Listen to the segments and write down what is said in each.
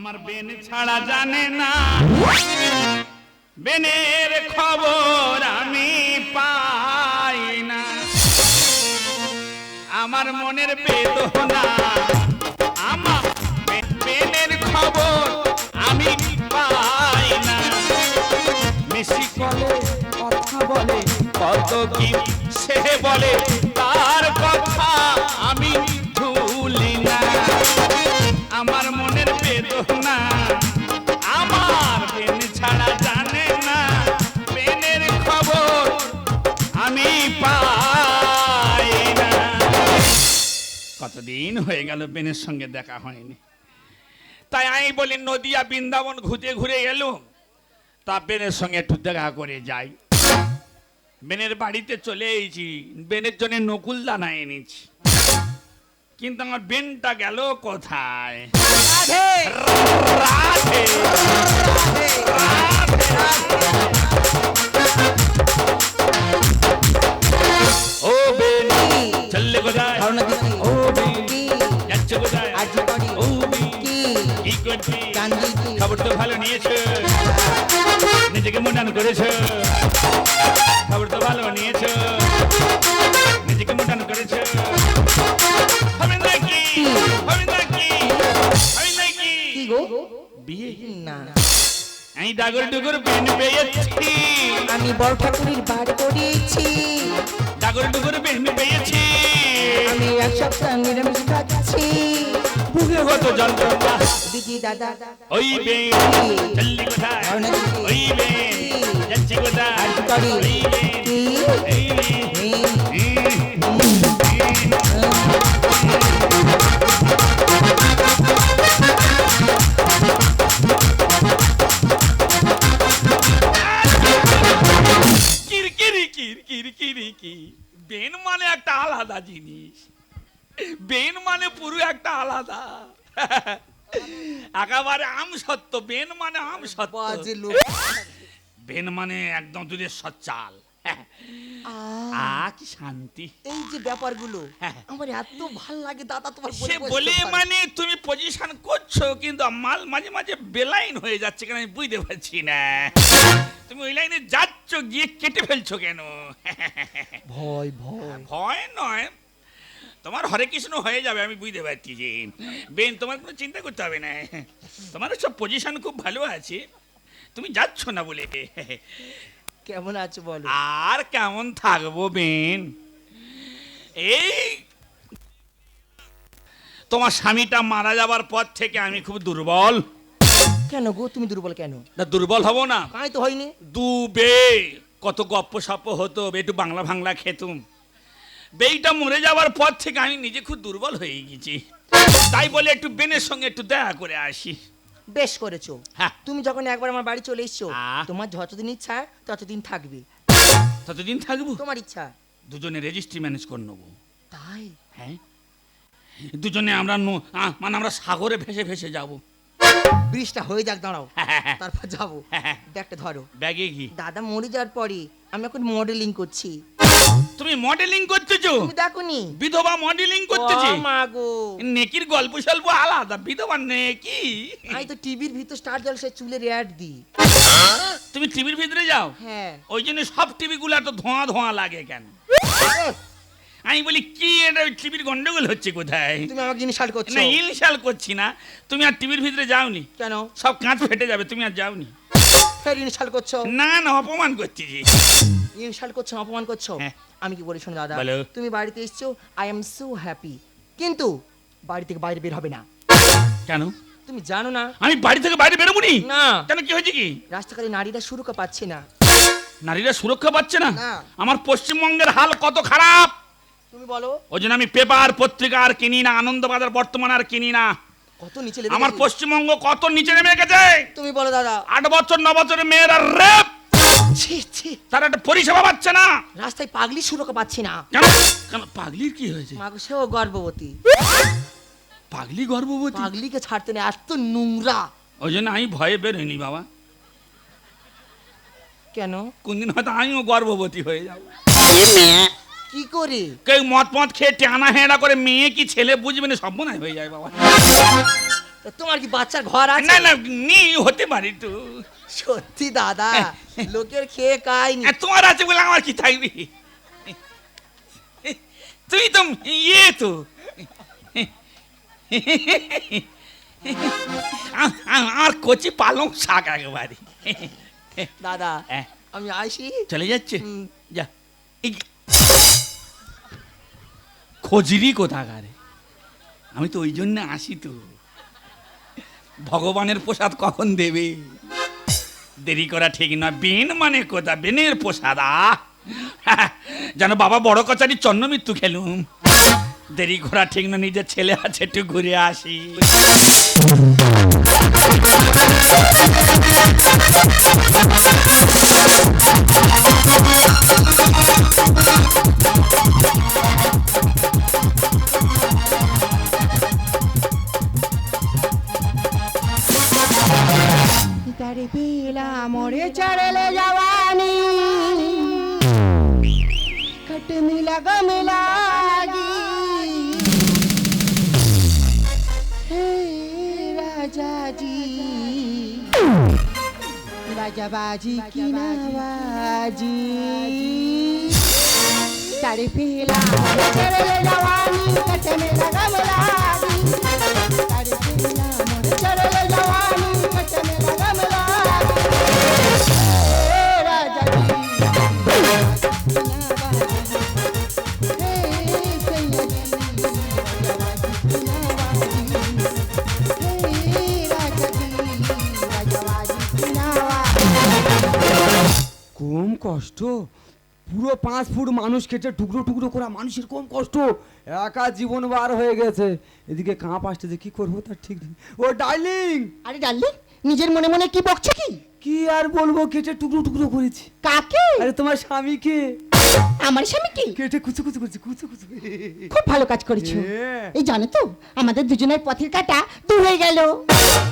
আমার বেন ছাড়া জানে না। বেনের খবর আমি পাই না। আমার মনের বেদনা, আমার বেনের খবর আমি পাই না। মিশি কলে কথা বলে, কত কি সে বলে, তার কথা আমি কতদিন হয়ে গেল বেনের সঙ্গে দেখা হয়নি। তাই আমি বলি নদিয়া বৃন্দাবন ঘুরে ঘুরে এলো তা বেনের সঙ্গে একটু দেখা করে যাই। বেনের বাড়িতে চলে এসেছি বেনের জন্য নকুল দানা এনেছি। কিন্তু আমার বেনটা গেল কোথায়? রাধে! রাধে! খবর তো ভালো নিয়েছো নিজেকে মুন্ডান করেছ। খবর তো ভালো নিয়েছো। নিজেকে মুন্ডান করেছ। হবে নাকি? হবে নাকি? হবে নাকি? কি গো? বিয়ে? না। আমি ডাগর ডুগর বেন পেয়েছি। আমি বড় ঠাকুরের বার করেছি ডাগর ডুগর বেন পেয়েছি। আমি এক সপ্তাহ নিরামিষ খাচ্ছি কত যন্ত্রণা দিদি দাদা ওই কোথায় ওই যাচ্ছি কোথায় ওই বেন মানে একটা আলাদা জিনিস। বেন মানে পুরো একটা আলাদা। একেবারে আম সত্য বেন মানে আম সত্য। বেন মানে একদম দুধের সচ্চাল। আ। কি শান্তি। এই যে ব্যাপারগুলো হ্যাঁ। আমার এত ভালো লাগে দাদা তোমার সে বলে। মানে তুমি পজিশন করছ কিন্তু মাল মাঝে মাঝে বেলাইন হয়ে যাচ্ছে কেন আমি বুঝতে পারছি না। তুমি ওই লাইনে যাচ্ছ গিয়ে কেটে ফেলছো কেন? ভয় ভয়। ভয় নয় তোমার হরে কৃষ্ণ হয়ে যাবে আমি বুঝতে পারছি যে। বেন তোমার কোনো চিন্তা করতে হবে না। তোমার সব পজিশন খুব ভালো আছে। তুমি যাচ্ছ না বলে। কেমন আছো বলো? আর কেমন থাকব বেন? এই তোমার স্বামীটা মারা যাবার পর থেকে আমি খুব দুর্বল। কেন গো তুমি দুর্বল কেন? না দুর্বল হব না। কাই তো হয়নি। দুবে কত গপ্প সপ্প হতো একটু বাংলা ভাংলা খেতুম। বেইটা মরে যাওয়ার পর থেকে আমি নিজে খুব দুর্বল হয়ে গেছি। তাই বলে একটু বেনের সঙ্গে একটু দেখা করে আসি। বেশ করেছ। হ্যাঁ। তুমি যখন একবার আমার বাড়ি চলে এসছো। তোমার যতদিন ইচ্ছা ততদিন থাকবে। ততদিন থাকব? তোমার ইচ্ছা। দুজনে রেজিস্ট্রি ম্যানেজ করে নেব। তাই? হ্যাঁ। দুজনে আমরা ন- মানে আমরা সাগরে ভেসে ভেসে যাব। ব্রিজটা হয়ে যাক দাঁড়াও। তারপর যাব। ব্যাগটা ধরো। ব্যাগে কি দাদা মরে যাওয়ার পরে আমি এখন মডেলিং করছি। তুমি মডেলিং করতেছো? তুমি দেখোনি বিধবা মডেলিং করতেছি? ও মা গো নেকির গল্প স্বল্প আলাদা বিধবা নেকি? আমি তো টিভির ভিতর স্টার জলসে চুলের অ্যাড দিই। তুমি টিভির ভিতরে যাও? হ্যাঁ। ওই জন্য সব টিভি গুলো এত ধোঁয়া ধোঁয়া লাগে কেন? আমি বলি কি এটা টিভির গন্ডগোল হচ্ছে কোথায়? তুমি আমাকে ইনসাল্ট করছ। না ইনশাল করছি না। তুমি আর টিভির ভিতরে যাওনি? কেন? সব কাঁচ ফেটে যাবে তুমি আর যাওনি? ফের ইনসাল্ট করছ? না না অপমান ইনসাল্ট করছ অপমান করছ? হ্যাঁ। আমি কি বলি শোনো দাদা? তুমি বাড়িতে এসছো আই এম সো হ্যাপি কিন্তু বাড়ি থেকে বাইরে বের হবে না। কেন? তুমি জানো না। আমি বাড়ি থেকে বাইরে বেরোবনি? না। কেন কি হয়েছে কি? রাস্তাঘাটে নারীরা সুরক্ষা পাচ্ছে না। নারীরা সুরক্ষা পাচ্ছে না? না। আমার পশ্চিমবঙ্গের হাল কত খারাপ? তুমি বলো। ওই জন্য আমি পেপার পত্রিকা আর কিনি না আনন্দবাজার বর্তমান আর কিনি না। কত নিচে লেগে আমার পশ্চিমবঙ্গ কত নিচে নেমে গেছে? তুমি বলো দাদা। আট বছর ন বছরের মেয়েরা রেপ ছি ছি। তারা একটা পরিষেবা পাচ্ছে না। রাস্তায় পাগলি সুরক্ষা পাচ্ছি না। কেন? কেন? পাগলির কি হয়েছে? মাগো সেও গর্ভবতী। পাগলি গর্ভবতী? পাগলিকে ছাড়তে না এত নোংরা। ওই জন্য আমি ভয়ে বেরোইনি বাবা। কেন? কোনদিন হয়তো আমিও গর্ভবতী হয়ে যাব। কি করে? কেউ মদ মদ খেয়ে টানা হেঁড়া করে মেয়ে কি ছেলে বুঝবে না? সব মনে হয়ে যায় বাবা। তা তোমার কি বাচ্চার ঘর আছে? না না নি হতে পারি তো সত্যি দাদা লোকের খেয়ে আর তোমার আছে বলে আমার কি থাকবে? তুই তো ইয়ে তো। আর কচি পালং শাক একেবারে। দাদা হ্যাঁ। আমি আসি। চলে যাচ্ছে। যা। খোঁজরি কোথাকারে? আমি তো ওই জন্য আসি তো। ভগবানের প্রসাদ কখন দেবে? দেরি করা ঠিক নয়। বেন মানে কোথা? বেনের প্রসাদ। আহ! যেন বাবা বড় কচারি চন্ন মৃত্যু খেলুম। দেরি করা ঠিক না নিজের ছেলে আছে, একটু ঘুরে আসি। પીલા મોરે ચડેલે જવાની ખટમી લગમ લાગી বাজি। বাজা বাজি কিনা বাজি? তারে ফেলা চলে জওয়ানি কাছে মে লাগা মলানি তারে ফেলা, মোরে চলে জওয়ানি কাছে মে লাগা কষ্ট? পুরো পাঁচ ফুট মানুষ কেটে টুকরো টুকরো করা মানুষের কম কষ্ট। একা জীবন বার হয়ে গেছে। এদিকে কাঁপ আসতে যে কি করব তার ঠিক নেই। ও ডার্লিং! আরে ডার্লিং নিজের মনে মনে কি বকছো কি? কি আর বলব কেটে টুকরো টুকরো করেছি। কাকে? আরে তোমার স্বামীকে আমার স্বামী কি? কেটে কুচু কুচু করছি কুচু কুচু। খুব ভালো কাজ করেছ। এই জানো তো আমাদের দুজনের পথের কাটা দূর হয়ে গেল।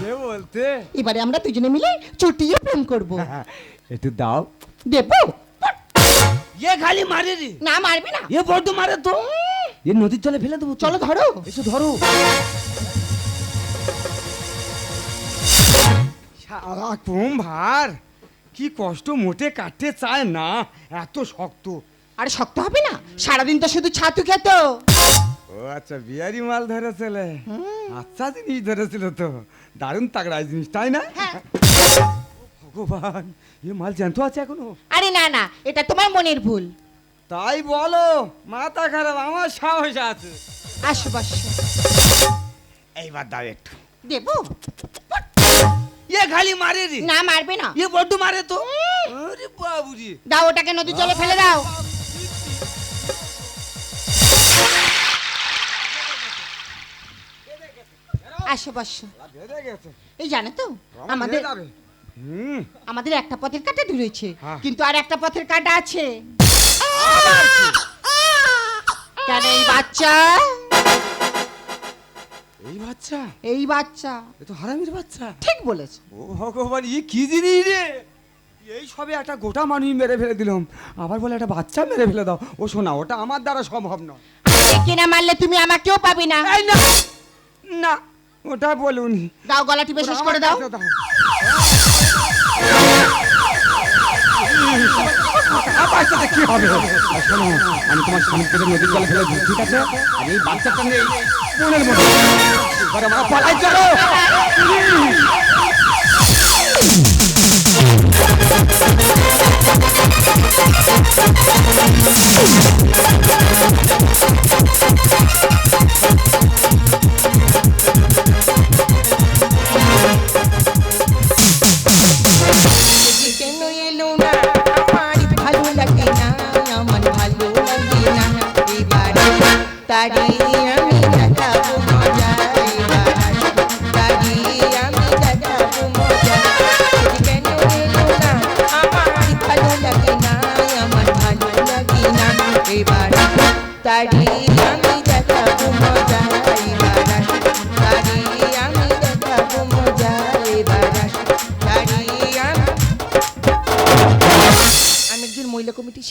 কে বলতে? এবারে আমরা দুজনে মিলে চুটিয়ে প্রেম করব। একটু দাও। দেবো এ খালি মারে রে। না মারবে না। এ বড্ড মারে তো। এ নদীর জলে ফেলে দেবো চলো ধরো। এসো ধরো। সারা কম ভার। কি কষ্ট মোটে কাটতে চায় না। এত শক্ত। আরে শক্ত হবে না? সারাদিন তো শুধু ছাতু খেত। ও আচ্ছা বিয়ারি মাল ধরেছিল। আচ্ছা জিনিস ধরেছিল তো। দারুণ তাগড়া জিনিস তাই না? হ্যাঁ। ভগবান এ মাল জ্যান্ত আছে এখনও? আরে না না এটা তোমার মনের ভুল। তাই বলো মাথা খারাপ আমার সাহস আছে। আসো বসো। এইবার দাও একটু। দেবো? এ খালি মারে রে। না মারবে না। এ বড্ড মারে তো। আরে বাবুজি দাও ওটাকে নদীর জলে ফেলে দাও। আসো বসো। এই জানো তো আমাদের আমাদের একটা পথের কাটা রয়েছে হ্যাঁ। কিন্তু আর একটা পথের কাটা আছে। কেন এই বাচ্চা? এই বাচ্চা? এই বাচ্চা। এ তো হারামির বাচ্চা। ঠিক বলেছ। ও ভগবান ই কি জিনিস রে? এই সবে একটা গোটা মানুষ মেরে ফেলে দিলাম। আবার বলে একটা বাচ্চা মেরে ফেলে দাও। ও শোনা ওটা আমার দ্বারা সম্ভব নয়। কিনা মারলে তুমি আমাকেও পাবে না! না! ওটা বলুন। দাও গলাটি বেশ করে দাও। কাছে দাও। আর বাচ্চাটা কি হবে? শোনো আমি তোমার স্বামী পেটে নদীর জলে ফেলে দিই, ঠিক আছে? আর এই বাচ্চাটা নেই মনের মতো এবার আমরা পালাই চলো।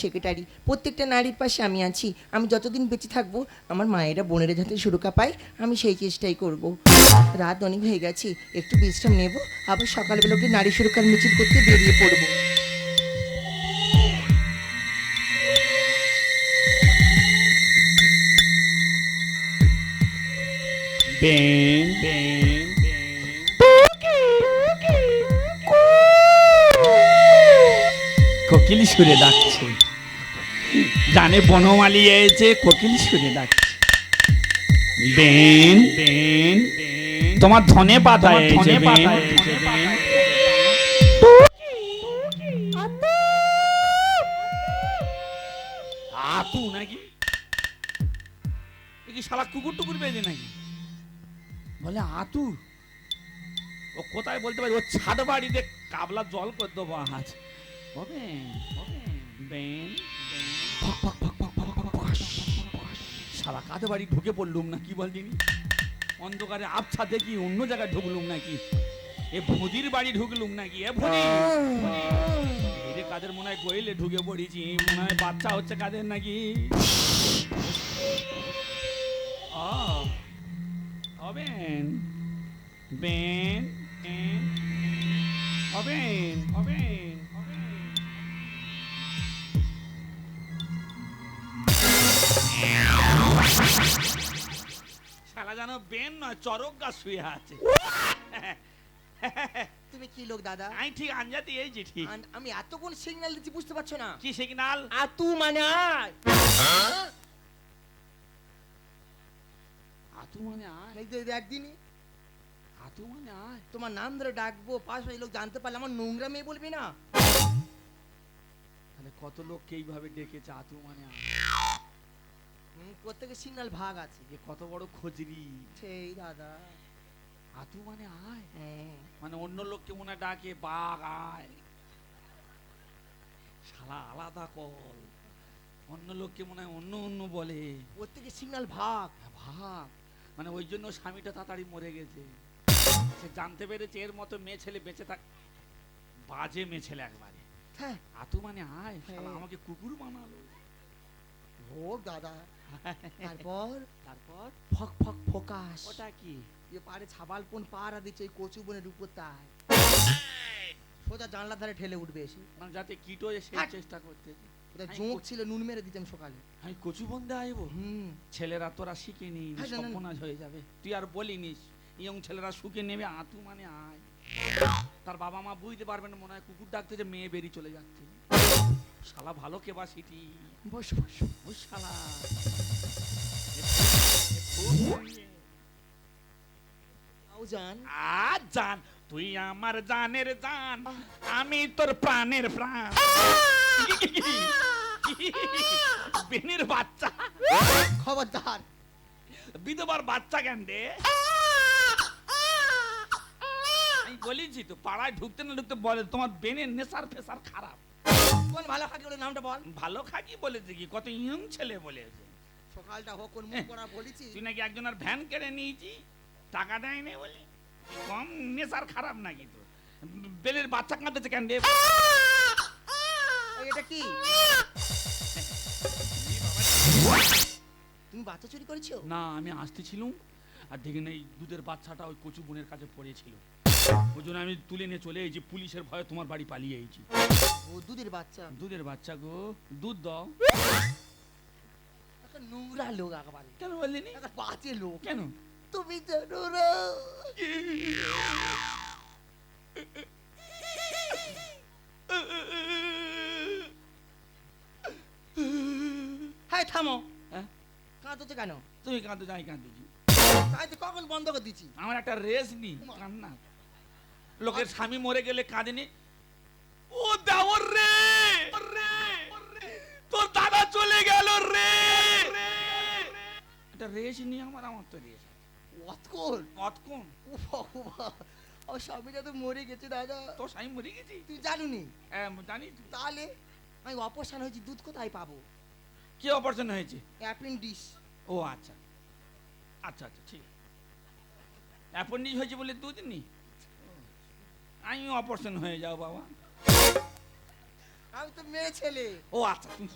সেক্রেটারি। প্রত্যেকটা নারীর পাশে আমি আছি। আমি যতদিন বেঁচে থাকব আমার মায়েরা বোনেরা যাতে সুরক্ষা পায় আমি সেই চেষ্টাই করব। রাত অনেক হয়ে গেছে একটু বিশ্রাম নেব আবার সকালবেলা উঠে নারী সুরক্ষার মিছিল করতে বেরিয়ে পড়ব। বেন বেন কোকিল সুরে ডাকছে। জানে বনমালী এসে কোকিল সুরে ডাকছে। বেন বেন তোমার ধনে পাতা ধনে পাতা আতু নাকি? কি শালা কুকুর টুকুর বেজে নাকি? বলে আতু। ও কোথায় বলতে পারি? ও ছাদ বাড়িতে কাবলা জল করে দেবো আজ। হবে হবে। বেন। ফক। কাঁধে বাড়ি ঢুকে পড়লুম না, কি বলছিনি অন্ধকারে আবছা দেখি, অন্য জায়গায় ঢুকলুম নাকি? এ ভুদির বাড়ি ঢুকলুম নাকি? এ ভুদি কাদের মনে হয় গইলে ঢুকে পড়েছি, মনে হয় বাচ্চা হচ্ছে কাদের নাকি? হবেন, বেন বেন হবেন হবেন হবেন। শালা যেন বেন নয় চরক গাছ শুয়ে আছে। তুমি কি লোক দাদা? আমি ঠিক আঞ্জাতে ঠিক। আমি এতক্ষণ সিগন্যাল দিচ্ছি বুঝতে পারছ না? কি সিগনাল আতু মানে আয়। আতু মানে আয়? একদিনই আতু মানে আয়? তোমার নাম ধরে ডাকবো পাশ লোক জানতে পারলে আমার নোংরা মেয়ে বলবি না? তাহলে কত লোককে এইভাবে ডেকেছে আতু মানে আয়? সিগন্যাল ভাগ আছে। এ কত বড় খোঁজরি সেই দাদা। আতু মানে আয়? হ্যাঁ। মানে অন্য লোককে মনে ডাকে বাঘ আয়। শালা আলাদা কল। অন্য লোককে মনে হয় অন্য অন্য বলে। সিগন্যাল ভাগ। হ্যাঁ, ভাব মানে ওই জন্য স্বামীটা তাড়াতাড়ি মরে গেছে। সে জানতে পেরেছে এর মতো মেয়ে ছেলে বেঁচে থাক বাজে মেয়ে ছেলে একবারে। হ্যাঁ। আতু মানে আয়? শালা হ্যাঁ। আমাকে কুকুর বানালো। ও দাদা। তারপর? তারপর? ফক ফক ফোকাস। ওটা কি? এ পারে ছাবাল কোন পাহারা দিচ্ছে ওই কচু বনের উপর তাই সোজা জানলার ধারে ঠেলে উঠবে এসে। মানে যাতে কিটো এসে চেষ্টা করতে আমি জোঁক ছিল নুন মেরে দিতাম সকালে। আমি কচু বন্ধে আইবো? হুম। ছেলেরা তোরা শিখে নি হ্যাঁ। সর্বনাশ হয়ে যাবে। তুই আর বলিনিস ইয়ং ছেলেরা শুকে নেবে আতু মানে আয়। তার বাবা মা বুঝতে পারবে না মনে হয় কুকুর ডাকতে যে মেয়ে বেরিয়ে চলে যাচ্ছে। শালা ভালো কেবা সিটি? বস বস। ও শালা। জান আজ জান তুই আমার জানের জান আমি তোর প্রাণের প্রাণ। বেনের বাচ্চা। খবরদার। বিধবার বাচ্চা কেন রে? আমি বলেছি তো পাড়ায় ঢুকতে না ঢুকতে বলে তোমার বেনের নেশার ফেসার খারাপ। কোন ভালো খাকি বলে নামটা বল? ভালো খাকি বলেছে কি? কত ইয়ং ছেলে বলেছে। সকালটা হোক কোন মুখ করা বলেছি। তুই নাকি একজনের ভ্যান কেড়ে নিয়েছি টাকা দেয়নি বলি? কম নেশার খারাপ নাকি তো বেলের বাচ্চা কাঁদতেছে কেন রে? এটা কি? তুমি বাচ্চা চুরি করেছ? না আমি আসতেছিলুম আর দেখি না এই দুধের বাচ্চাটা ওই কচু বোনের কাছে পড়েছিল। ওই জন্য আমি তুলে নিয়ে চলে এসেছি পুলিশের ভয়ে তোমার বাড়ি পালিয়ে এসেছি। ও দুধের বাচ্চা। দুধের বাচ্চা গো দুধ দাও। একটা নোংরা লোক একেবারে। কেন বললি নি? একটা বাজে লোক। কেন? তুমি জানো না হ্যাঁ থামো। হ্যাঁ? কাঁদছো কেন? তুমি কাঁদতে যাই কাঁদতেছি তাই তো কখন বন্ধ করে দিচ্ছি আমার একটা রেস নি কান্না। লোকের স্বামী মরে গেলে কাঁদেনি? ও দেওর রে! তোর দাদা চলে গেল রে! এটা রেস নি আমার আমার তো রেস অতকল কতক্ষণ ও ও স্বামীটা তো মরে গেছে দাদা। তোর স্বামী মরে গেছি? তুই জানুনি? হ্যাঁ জানি। তাহলে আমি অপারেশন হয়েছি দুধ কোথায় পাবো? কি অপারেশন হয়েছে? অ্যাপেন্ডিস ও আচ্ছা। আচ্ছা আচ্ছা ঠিক। অ্যাপেন্ডিক্স হয়েছে বলে দুদিন নি? আমি অপারেশন হয়ে যাও বাবা। আমি তো মেয়ে ছেলে। ও আচ্ছা তুমি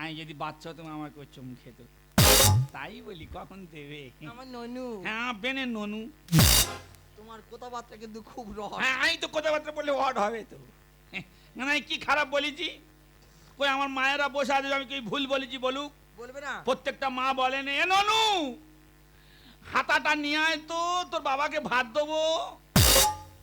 আমি যদি বাচ্চা তুমি আমাকে চুম খেত। তাই বলি কখন দেবে? আমার ননু। হ্যাঁ বেনে ননু। তোমার কথাবার্তা কিন্তু খুব রহ হ্যাঁ আমি তো কথাবার্তা বললে ওয়ার্ড হবে তো। না না কি খারাপ বলেছি? কই আমার মায়েরা বসে আছে আমি কি ভুল বলেছি বলুক? বলবে না? প্রত্যেকটা মা বলেন এ ননু হাতাটা নিয়ে আয় তো তোর বাবাকে ভাত দেবো।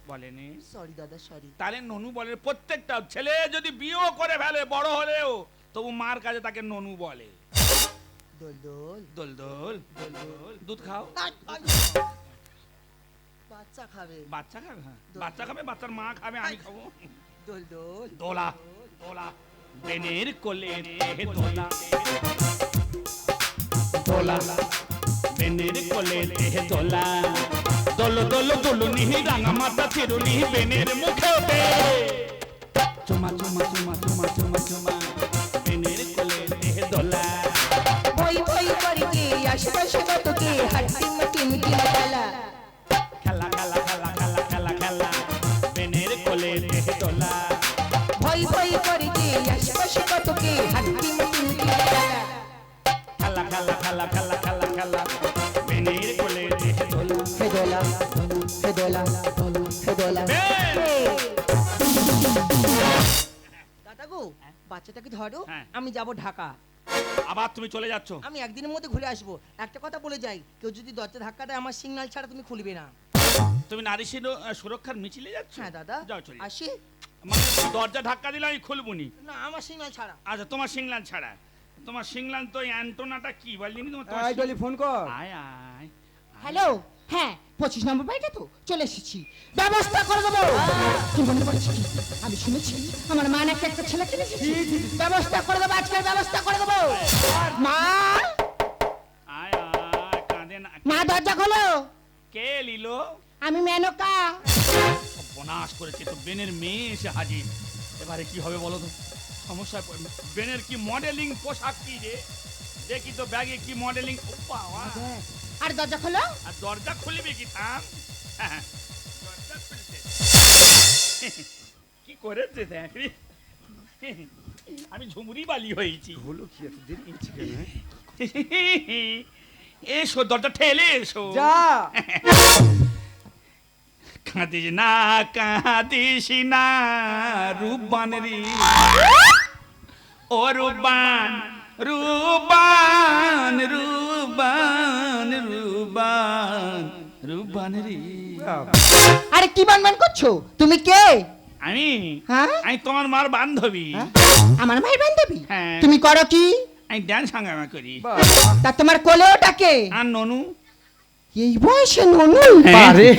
বলেনি সরি দাদা সরি তাহলে ননু বলে প্রত্যেকটা ছেলে যদি বিয়েও করে ফেলে বড় হলেও তবু মার কাছে তাকে ননু বলে। দোল দোল। দোল দোল। দোল দোল। দুধ খাও। বাচ্চা খাবে। বাচ্চা খাবে হ্যাঁ। বাচ্চা খাবে বাচ্চার মা খাবে আমি খাব। দোল দোল। দোলা দোলা। বেনের কোলে দোলা। দোলা বেনের কোলে রে তোলা দল দল দোলুনি রাঙা মাথা চিরুনি বেনের মুখে ওঠে চুমা চুমা চুমা চুমা চুমা চুমা বেনের কোলে রে দোলা বই বই করকে আশেপাশে কতকে হাট্টি মাটি যাব ঢাকা। আবার তুমি চলে যাচ্ছ? আমি একদিনের মধ্যে ঘুরে আসব। একটা কথা বলে যাই কেউ যদি দরজা ধাক্কা দেয় আমার সিগন্যাল ছাড়া তুমি খুলবে না। তুমি নারী শিরো- সুরক্ষার মিছিলে যাচ্ছ? হ্যাঁ দাদা। যাও চলে আসি। মানে দরজা ধাক্কা দিলে আমি খুলবুনি না। আমার সিগন্যাল ছাড়া। আচ্ছা তোমার সিংলান ছাড়া। তোমার সিংলান তো অ্যান্টোনাটা কি? বললি তোমার তোমার এই ফোন কর। আয় আয়। হ্যালো? হ্যাঁ পঁচিশ নম্বর বাড়িটা তো চলে এসেছি। ব্যবস্থা করে দেবো। কি মনে পড়েছে কি? আমি শুনেছি আমার মা নাকি একটা ছেলে কিনেছে। ব্যবস্থা করে দেবো আজকের ব্যবস্থা করে দেবো। মা! মা দরজা খোলো। কে লিলো আমি মেনকা। বনাশ করেছে তো বেনের মেয়ে এসে হাজির। এবারে কি হবে বলো তো? সমস্যা বেনের কি মডেলিং পোশাক কি রে দেখি তো ব্যাগে কি মডেলিং বাবা আর দরজা খোলো। আর দরজা খুলবি কি থাম দরজা কি করেছে দেখ রে। আমি ঝুমুরি বালি হয়েছি। হলো কি এত দেরি কেন হ্যাঁ? এসো দরজা ঠেলে এসো। যা। কাঁদিস না কাঁদিস না রূপবান রে। ও রূপবান। রূপবান রুবান রুবান রুবান রে। আরে কি বানবান করছ? তুমি কে? আমি? হ্যাঁ? আমি তোমার মার বান্ধবী। হ্যাঁ? আমার মায়ের বান্ধবী? হ্যাঁ। তুমি করো কি? আমি ড্যান্স হাঙ্গামা করি। তা তোমার কোলে ওটাকে আর ননু? এই বয়সে ননু আরে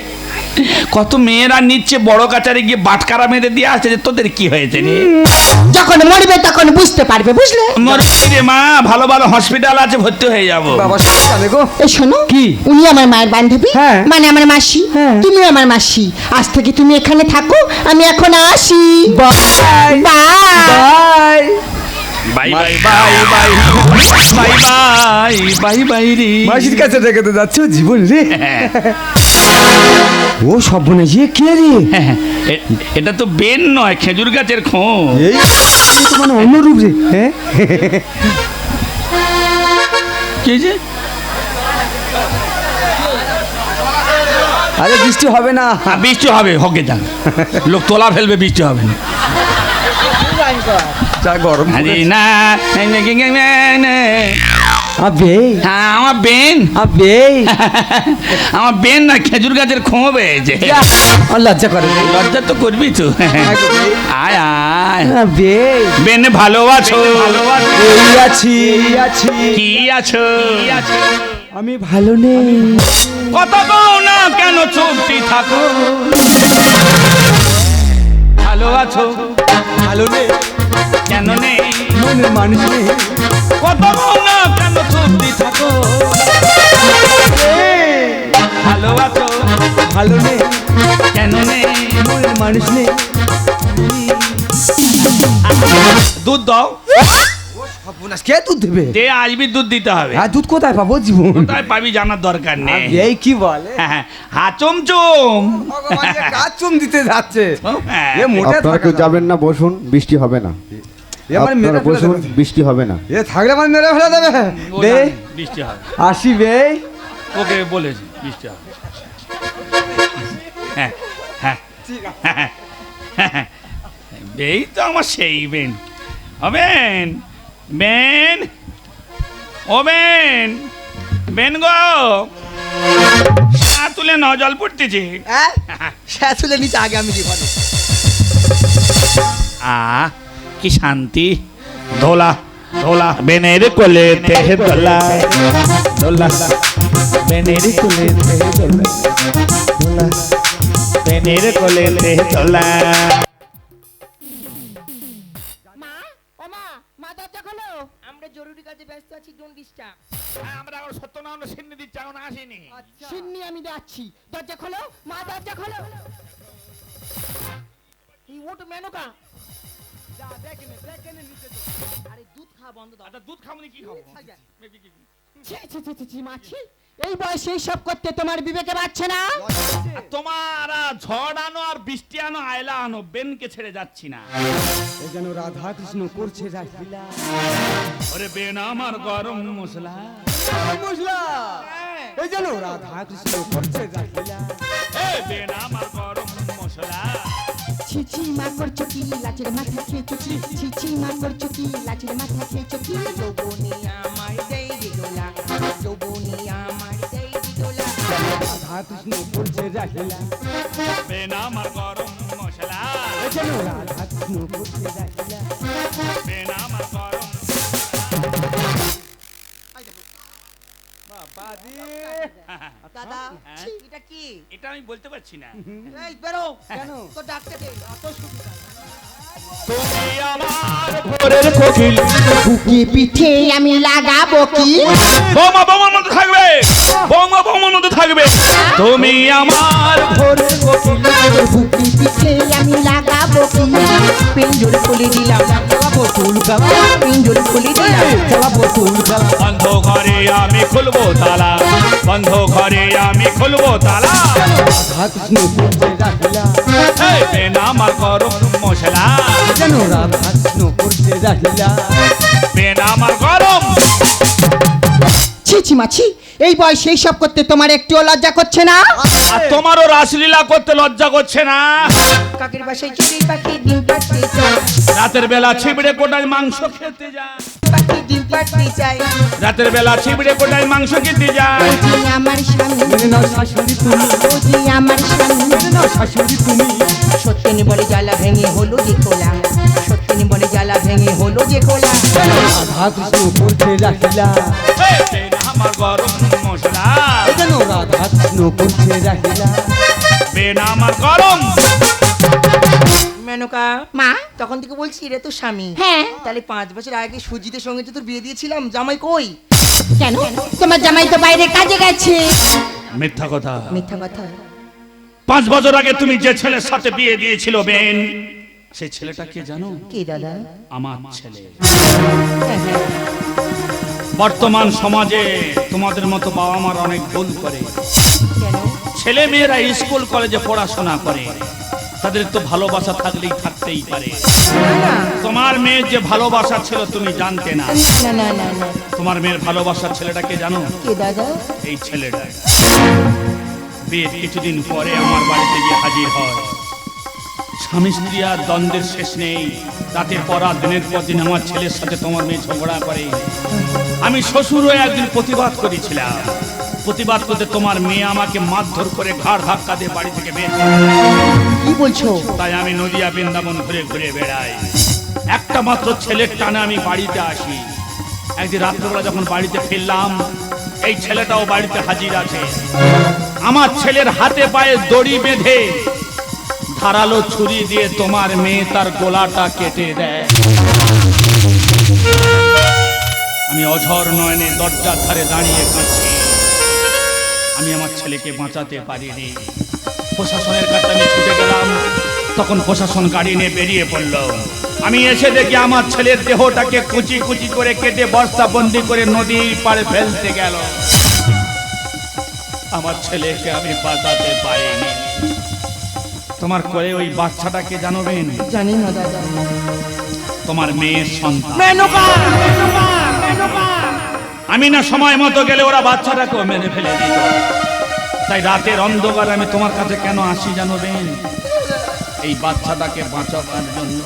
কত মেয়েরা নিচ্ছে বড় কাচারে গিয়ে বাটকারা মেরে দিয়ে আসছে যে তোদের কি হয়েছে রে যখন মরবে তখন বুঝতে পারবে বুঝলে মরবে রে মা ভালো ভালো হসপিটাল আছে ভর্তি হয়ে যাব বাবা গো এই শোনো কি? উনি আমার মায়ের বান্ধবী হ্যাঁ। মানে আমার মাসি হ্যাঁ। তুমি আমার মাসি আজ থেকে তুমি এখানে থাকো আমি এখন আসি bye bye bye bye bye bye bye bye bye bye bye রে মাসির কাছে রেখে তো যাচ্ছ জীবন রে হ্যাঁ, ও সব কে রে হ্যাঁ, এটা তো বেন নয় খেজুর গাছের খোঁ এই তো মানে অন্য রূপ রে হ্যাঁ কি হয়েছে? আরে বৃষ্টি হবে না হ্যাঁ, বৃষ্টি হবে হকে যান লোক তোলা ফেলবে বৃষ্টি হবে না যা গরম আরে না আবে। হ্যাঁ আমার বেন। আবে। আমার বেন না খেজুর গাছের খোঁ পেয়েছে আর লজ্জা করে। লজ্জা তো করবি তো। আয় আয়। আবে। বেন ভালোবাসো। এই আছি আছি। কি আছো? আমি ভালো নেই। কত বউ না কেন চুপটি থাকো? ভালো আছো ভালো নেই। কেন নেই? মনে মানুষ নেই। কত না কেন চুপটি থাকো? ভালো আছো ভালো নেই। কেন নেই? মনে মানুষ নেই। দুধ দাও। সর্বনাশ কে দুধ দেবে? দে আসবি দুধ দিতে হবে। হ্যাঁ দুধ কোথায় পাবো জীবন? কোথায় পাবি জানার দরকার নেই। এই কি বলে? হ্যাঁ, হ্যাঁ, হা চুমচুম কাজ চুম দিতে যাচ্ছে? হ্যাঁ। এ মোটে আপনারা কেউ যাবেন না বসুন বৃষ্টি হবে না। আপনারা বসুন বৃষ্টি হবে না। এ থাকলে আমার মেরে ফেলে দেবে। ও বৃষ্টি হবে। আসি ওকে বলেছি বৃষ্টি হবে। হ্যাঁ হ্যাঁ হ্যাঁ, হ্যাঁ। এই তো আমার সেই বেন হবেন? বেন ও বেন বেন গো? তুলে ন জল পড়তেছে হ্যাঁ? সে তুলে নিচে আগে আমি দিব। আ কি শান্তি। ধোলা ধোলা। বেনের কোলে তেহে দোলা দোলা বেনের কোলে তেহে দোলা দোলা বেনের কোলে তেহে দোলা কাজে ব্যস্ত আছি ডোন্ট ডিস্টার্ব আমরা এখন সত্যনারায়ণ সিন্নি দিচ্ছি এখন আসেনি সিন্নি আমি যাচ্ছি দরজা খোলো মা দরজা খোলো এই ওট মেনকা আরে দুধ খাওয়া বন্ধ দাও আচ্ছা দুধ খাব কি খাব ছি ছি ছি ছি মাছি এই বয়সে সব করতে তোমার বিবেকে পাচ্ছে না? আর তোমার ঝড় আনো আর বৃষ্টি আনো আয়লা আনো বেনকে ছেড়ে যাচ্ছি না। এ যেন রাধা কৃষ্ণ করছে রাসলীলা ওরে বেন আমার গরম মশলা। মশলা! এই যেন রাধা কৃষ্ণ করছে রাসলীলা এ বেন আমার গরম মশলা। ছি ছি মা করছ কি? লাচের মাথা খেয়েছো কি? ছি ছি মা করছ কি? লাচের মাথা খেয়েছো কি? যৌবনী আমার দেই রাধা কৃষ্ণ করছে রাসলীলা বেন আমার গরম মশলা। এ যেন রাধা। কৃষ্ণ করছে রাসলীলা বেন আমার গরম দাদা হ্যাঁ? এটা কি? এটা আমি বলতে পারছি না। এই বেরো। কেন? তো ডাক্তার দে অত সুবিধা। ভোরের কোকিল বুকে পিঠে আমি লাগাবো কি? বৌমা বৌমার মধ্যে থাকবে। বৌমা বৌমার মধ্যে থাকবে। তুমি আমার ভোরের কোকিল বুকে পিঠে আমি লাগাবো কি? পিঞ্জুর খুলে দিলাম পিঞ্জুর খুলে বন্ধ ঘরে আমি খুলবো তালা। বন্ধ ঘরে আমি খুলবো তালা। রাধা কৃষ্ণ মশলা। যেন রাধা কৃষ্ণ আমার গরম। ছি মাছি এই বয়সে সব করতে তোমার একটুও লজ্জা করছে না? আর তোমারও রাসলীলা করতে লজ্জা করছে না। কাকের বাসায় চুরি পাখি রাতের বেলা ছিপড়ে কোটায় মাংস খেতে যায়। পাখি ডিম পাড়তে চাই রাতের বেলা ছিবড়ে কোটায় মাংস খেতে যায়। ওজি আমার স্বামী মেনে নাও শাশুড়ি তুমি ওজি আমার স্বামী নাও শাশুড়ি তুমি সত্যিনি বলে জ্বালা ভেঙে হলো যে খোলা সত্যিনি বলে জ্বালা ভেঙে হলো যে খোলা রাধা কৃষ্ণ এই বেন আমার গরম মশলা। যেন রাধা কৃষ্ণ করছে রাসলীলা বেন আমার গরম মেনকা। মা তখন থেকে বলছি রে তোর স্বামী। হ্যাঁ। তাহলে পাঁচ বছর আগে সুজিতের সঙ্গে তো তোর বিয়ে দিয়েছিলাম জামাই কই? কেন? তোমার জামাই তো বাইরে কাজে গেছে। মিথ্যা কথা। মিথ্যা কথা। পাঁচ বছর আগে তুমি যে ছেলের সাথে বিয়ে দিয়েছিল বেন সেই ছেলেটা কে জানো? কি দাদা? আমার ছেলে। বর্তমান সমাজে তোমাদের মতো বাবা মার অনেক ভুল করে। ছেলে মেয়েরা স্কুল কলেজে পড়াশোনা করে। তাদের তো ভালোবাসা থাকলেই থাকতেই পারে। তোমার মেয়ের যে ভালোবাসা ছিল তুমি জানতে না। তোমার মেয়ের ভালোবাসার ছেলেটাকে জানো? এই ছেলেটা। বিয়ের কিছুদিন পরে আমার বাড়িতে গিয়ে হাজির হয়। স্বামী স্ত্রী আর দ্বন্দ্বের শেষ নেই। রাতের পর দিনের পর দিন আমার ছেলের সাথে তোমার মেয়ে ঝগড়া করে। আমি শ্বশুরও একদিন প্রতিবাদ করেছিলাম। প্রতিবাদ করতে তোমার মেয়ে আমাকে মারধর করে ঘাড় ধাক্কা দিয়ে বাড়ি থেকে বের কি বলছো? তাই আমি নদিয়া বৃন্দাবন ঘুরে ঘুরে বেড়াই। একটা মাত্র ছেলের টানে আমি বাড়িতে আসি। একদিন রাত্রেবেলা যখন বাড়িতে ফিরলাম এই ছেলেটাও বাড়িতে হাজির আছে। আমার ছেলের হাতে পায়ে দড়ি বেঁধে ধারালো ছুরি দিয়ে তোমার মেয়ে তার গোলাটা কেটে দেয়। আমি অঝর নয়নে দরজার ধারে দাঁড়িয়ে কাঁদছি। আমি আমার ছেলেকে বাঁচাতে পারিনি। প্রশাসনের কাছে আমি ছুটে গেলাম। তখন প্রশাসন গাড়ি নিয়ে বেরিয়ে পড়ল। আমি এসে দেখি আমার ছেলের দেহটাকে কুচি কুচি করে কেটে বস্তা বন্দি করে নদীর পাড়ে ফেলতে গেল। আমার ছেলেকে আমি বাঁচাতে পারিনি। তোমার করে ওই বাচ্চাটাকে জানবেন? জানি না দাদা। তোমার মেয়ের সন্তান। আমি না সময় মতো গেলে ওরা বাচ্চাটাকেও মেরে ফেলে দিত। তাই রাতের অন্ধকার আমি তোমার কাছে কেন আসি জানবেন এই বাচ্চাটাকে বাঁচাবার জন্য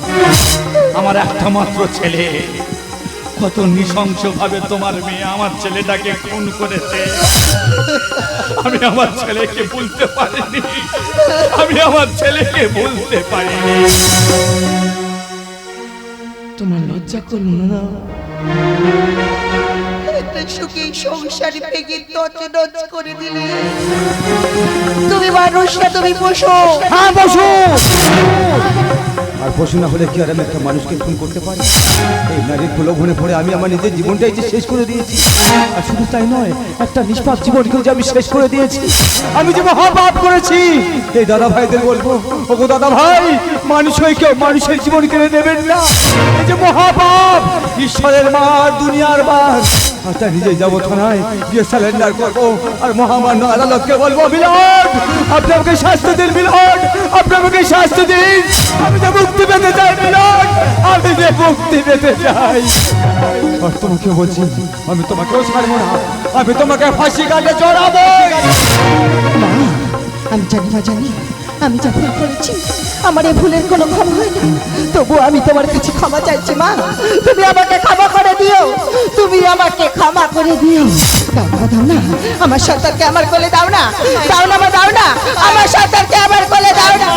আমার একটা মাত্র ছেলে। কত নৃশংস ভাবে তোমার মেয়ে আমার ছেলেটাকে খুন করেছে। আমি আমার ছেলেকে ভুলতে পারিনি। আমি আমার ছেলেকে ভুলতে পারিনি। তোমার লজ্জা করল না? একটা সুখী সংসার ভেঙে নচ করে দিলে। তুমি মানুষ না, তুমি পশু। হ্যাঁ বসু আর পশু না হলে কি আর আমি একটা মানুষকে খুন করতে পারি? এই নারীর প্রলোভনে পড়ে আমি আমার নিজের জীবনটাই যে শেষ করে দিয়েছি। আর শুধু তাই নয়, একটা নিষ্পাপ জীবনকেও যে আমি শেষ করে দিয়েছি। আমি যে মহাপাপ করেছি। এই দাদা ভাইদের বলব, ওগো দাদা ভাই, মানুষ হয়ে কেউ মানুষের জীবন কেড়ে দেবেন না। এই যে মহাপাপ, ঈশ্বরের মার, দুনিয়ার মার। আর তাই নিজে যাব থানায় গিয়ে স্যালেন্ডার করব। আর মহামান্য আদালতকে বলব, মিলন, আপনি আমাকে শাস্তি দিন, মিলন, আপনি আমাকে শাস্তি দিন। আমি যে মুক্তি পেতে চাই, মিলন, আমি যে মুক্তি পেতে চাই। আর তোমাকে বলছি, আমি তোমাকেও ছাড়বো না। আমি তোমাকে ফাঁসি কাটে চড়াবো আমি জানি মা, জানি। আমি যা ভুল করেছি, আমার এই ভুলের কোনো ক্ষমা হয় না তবু আমি তোমার কাছে ক্ষমা চাইছি, মা। তুমি আমাকে ক্ষমা করে দিও। তুমি আমাকে ক্ষমা করে দিও। দাও না দাও না। আমার সন্তানকে আমার কোলে দাও না। দাও না দাও না। আমার সন্তানকে আমার কোলে দাও না।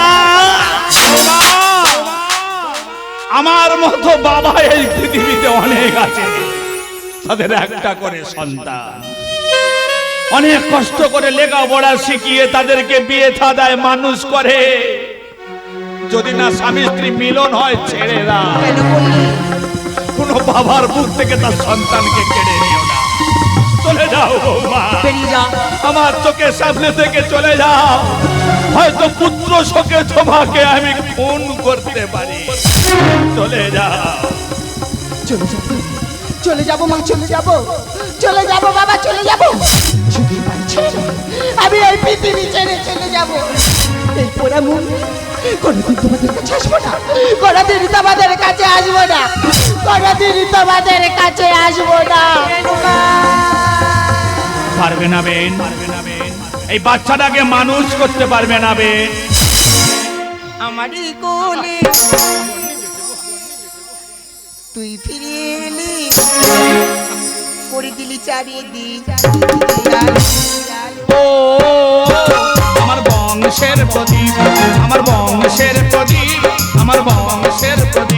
আমার মতো বাবা এই পৃথিবীতে অনেক আছে, তাদের একটা করে সন্তান। অনেক কষ্ট করে লেখাপড়া শিখিয়ে তাদেরকে বিয়ে থাদায় মানুষ করে। যদি না স্বামী স্ত্রী মিলন হয় ছেড়ে না কেন বাবার বুক থেকে তার সন্তানকে কেড়ে নিও না। চলে যাও আমার চোখের সামনে থেকে চলে যাও হয়তো পুত্র শোকে তোমাকে আমি খুন করতে পারি। চলে যাও। চলে যাব। চলে যাব মা চলে যাব। চলে যাব বাবা চলে যাব। বাড়ি ছেড়ে আমি এই পৃথিবী ছেড়ে চলে যাব। এই পোড়া মুখ কোনোদিন তোমাদের কাছে আসব না। কোনোদিন তোমাদের কাছে আসব না। কোনোদিন তোমাদের কাছে আসব না। পারবে না বেন। পারবে না বেন এই বাচ্চাটাকে মানুষ করতে পারবে না বেন। আমারই কোলে তুই ফিরে এলি। দিলি আমার বংশের প্রদীপ আমার বংশের প্রদীপ আমার বংশের প্রদীপ।